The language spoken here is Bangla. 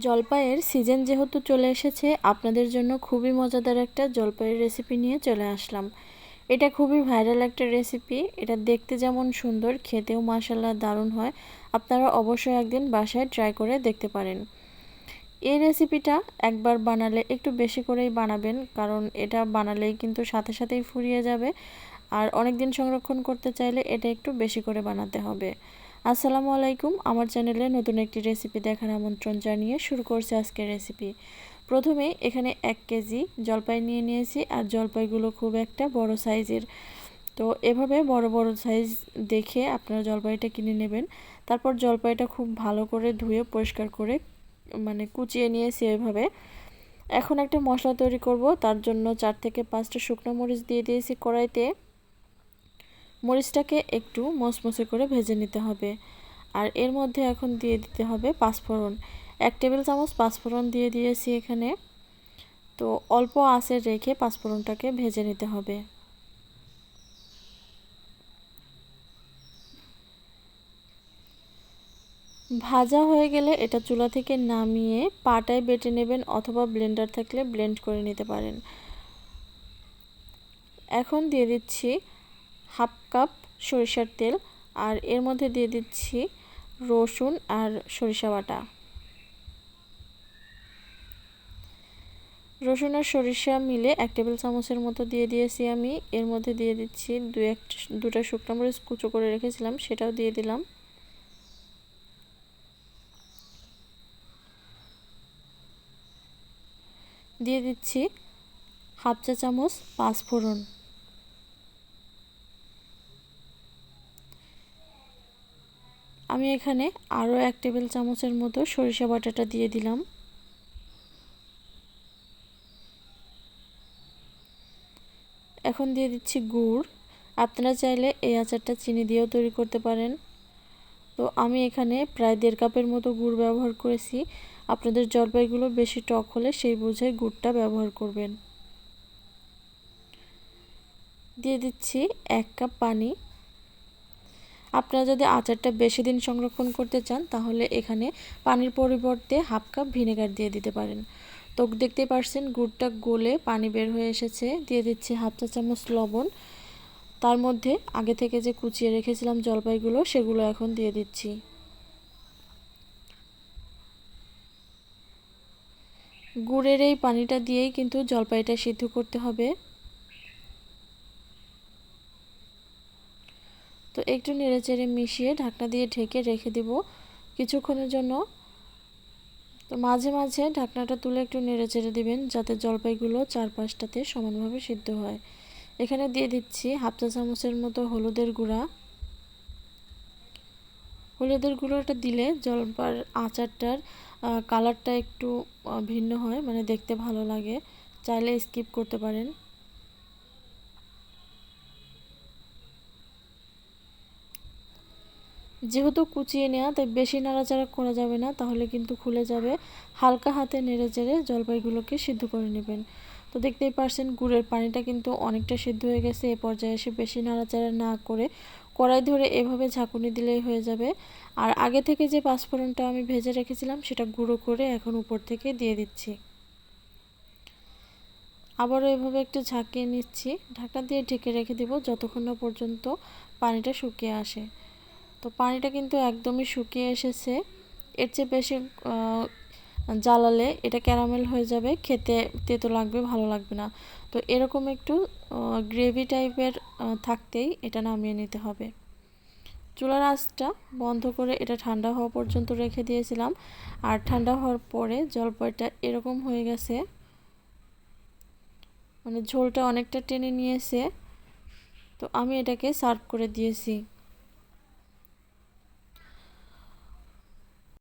জলপাইয়ের সিজন যেহেতু চলে এসেছে, আপনাদের জন্য খুবই মজাদার একটা জলপাইয়ের রেসিপি নিয়ে চলে আসলাম। এটা খুবই ভাইরাল একটা রেসিপি এটা দেখতে যেমন সুন্দর, খেতেও মাসাল্লাহ দারুণ হয়। আপনারা অবশ্যই একদিন বাসায় ট্রাই করে দেখতে পারেন। এই রেসিপিটা একবার বানালে একটু বেশি করেই বানাবেন, কারণ এটা বানালেই কিন্তু সাথে সাথেই ফুরিয়ে যাবে। আর অনেক দিন সংরক্ষণ করতে চাইলে এটা একটু বেশি করে বানাতে হবে। আসসালামু আলাইকুম। আমার চ্যানেলে নতুন একটি রেসিপি দেখার আমন্ত্রণ জানিয়ে শুরু করছি আজকের রেসিপি। প্রথমে এখানে এক কেজি জলপাই নিয়ে নিয়েছি আর জলপাইগুলো খুব একটা বড় সাইজের। তো এভাবে বড় বড় সাইজ দেখে আপনারা জলপাইটা কিনে নেবেন। তারপর জলপাইটা খুব ভালো করে ধুয়ে পরিষ্কার করে মানে কুচিয়ে নিয়েছি এভাবে। এখন একটা মশলা তৈরি করব। তার জন্য চার থেকে পাঁচটা শুকনো মরিচ দিয়ে দিয়েছি কড়াইতে। মরিচটাকে একটু মচমচে করে ভেজে নিতে হবে। আর এর মধ্যে এখন দিয়ে দিতে হবে পাঁচফোড়ন। এক টেবিল চামচ পাঁচফোড়ন দিয়ে দিয়েছি এখানে। তো অল্প আঁচে রেখে পাঁচফোড়নটাকে ভেজে নিতে হবে। ভাজা হয়ে গেলে এটা চুলা থেকে নামিয়ে পাটায় বেটে নেবেন অথবা ব্লেন্ডার থাকলে ব্লেন্ড করে নিতে পারেন। এখন দিয়ে দিচ্ছি হাফ কাপ সরিষার তেল আর এর মধ্যে দিয়ে দিচ্ছি রসুন আর সরিষা বাটা। রসুন আর সরিষা মিলে এক টেবিল চামচের মতো দিয়ে দিয়েছি আমি। এর মধ্যে দিয়ে দিচ্ছি দু এক দুটা শুকনো মরিচ কুচো করে রেখেছিলাম, সেটাও দিয়ে দিলাম। দিয়ে দিচ্ছি হাফ চা চামচ পাঁচফোড়ন। আমি এখানে আরও এক টেবিল চামচের মতো সরিষা বাটাটা দিয়ে দিলাম। এখন দিয়ে দিচ্ছি গুড়। আপনারা চাইলে এই আচারটা চিনি দিয়েও তৈরি করতে পারেন। তো আমি এখানে প্রায় দেড় কাপের মতো গুড় ব্যবহার করেছি। আপনাদের জলপাইগুলো বেশি টক হলে সেই বুঝে গুড়টা ব্যবহার করবেন। দিয়ে দিচ্ছি এক কাপ পানি। আপনারা যদি আচারটা বেশি দিন সংরক্ষণ করতে চান, তাহলে এখানে পানির পরিবর্তে হাফ কাপ ভিনেগার দিয়ে দিতে পারেন। তো দেখতে পারছেন, গুড়টা গলে পানি বের হয়ে এসেছে। দিয়ে দিচ্ছি হাফ চা চামচ লবণ। তার মধ্যে আগে থেকে যে কুচিয়ে রেখেছিলাম জলপাইগুলো, সেগুলো এখন দিয়ে দিচ্ছি। গুড়ের এই পানিটা দিয়েই কিন্তু জলপাইটা সিদ্ধ করতে হবে। তো একটু নেড়েচেড়ে মিশিয়ে ঢাকনা দিয়ে ঢেকে রেখে দিব কিছুক্ষণের জন্য। তো মাঝে মাঝে ঢাকনাটা তুলে একটু নেড়েচেড়ে দিবেন যাতে জলপাইগুলো চারপাশটাতে সমানভাবে সিদ্ধ হয়। এখানে দিয়ে দিচ্ছি হাফ চা চামচের মতো হলুদের গুঁড়া। হলুদের গুঁড়োটা দিলে জলপার আচারটার কালারটা একটু ভিন্ন হয় মানে দেখতে ভালো লাগে। চাইলে স্কিপ করতে পারেন। যেহেতু কুচিয়ে নেওয়া তাই বেশি নাড়াচাড়া করা যাবে না, তাহলে কিন্তু খুলে যাবে। হালকা হাতে নেড়ে চেড়ে জলপাইগুলোকে সিদ্ধ করে নেবেন। তো দেখতেই পারছেন, গুড়ের পানিটা কিন্তু অনেকটা সিদ্ধ হয়ে গেছে, এ পর্যায়ে এসে বেশি নাড়াচাড়া না করে কড়াই ধরে এভাবে ঝাঁকুনি দিলেই হয়ে যাবে। আর আগে থেকে যে পাঁচফোড়নটা আমি ভেজে রেখেছিলাম, সেটা গুঁড়ো করে এখন উপর থেকে দিয়ে দিচ্ছি। আবারও এভাবে একটু ঝাঁকিয়ে নিচ্ছি। ঢাকা দিয়ে ঢেকে রেখে দিব যতক্ষণ না পর্যন্ত পানিটা শুকিয়ে আসে। তো পানিটা কিন্তু একদমই শুকিয়ে এসেছে। এর চেয়ে বেশি জ্বালালে এটা ক্যারামেল হয়ে যাবে, খেতে তেতো লাগবে, ভালো লাগবে না। তো এরকম একটু গ্রেভি টাইপের থাকতেই এটা নামিয়ে নিতে হবে। চুলার আঁচটা বন্ধ করে এটা ঠান্ডা হওয়া পর্যন্ত রেখে দিয়েছিলাম। আর ঠান্ডা হওয়ার পরে জলপাইটা এরকম হয়ে গেছে মানে ঝোলটা অনেকটা টেনে নিয়েছে। তো আমি এটাকে সার্ভ করে দিয়েছি।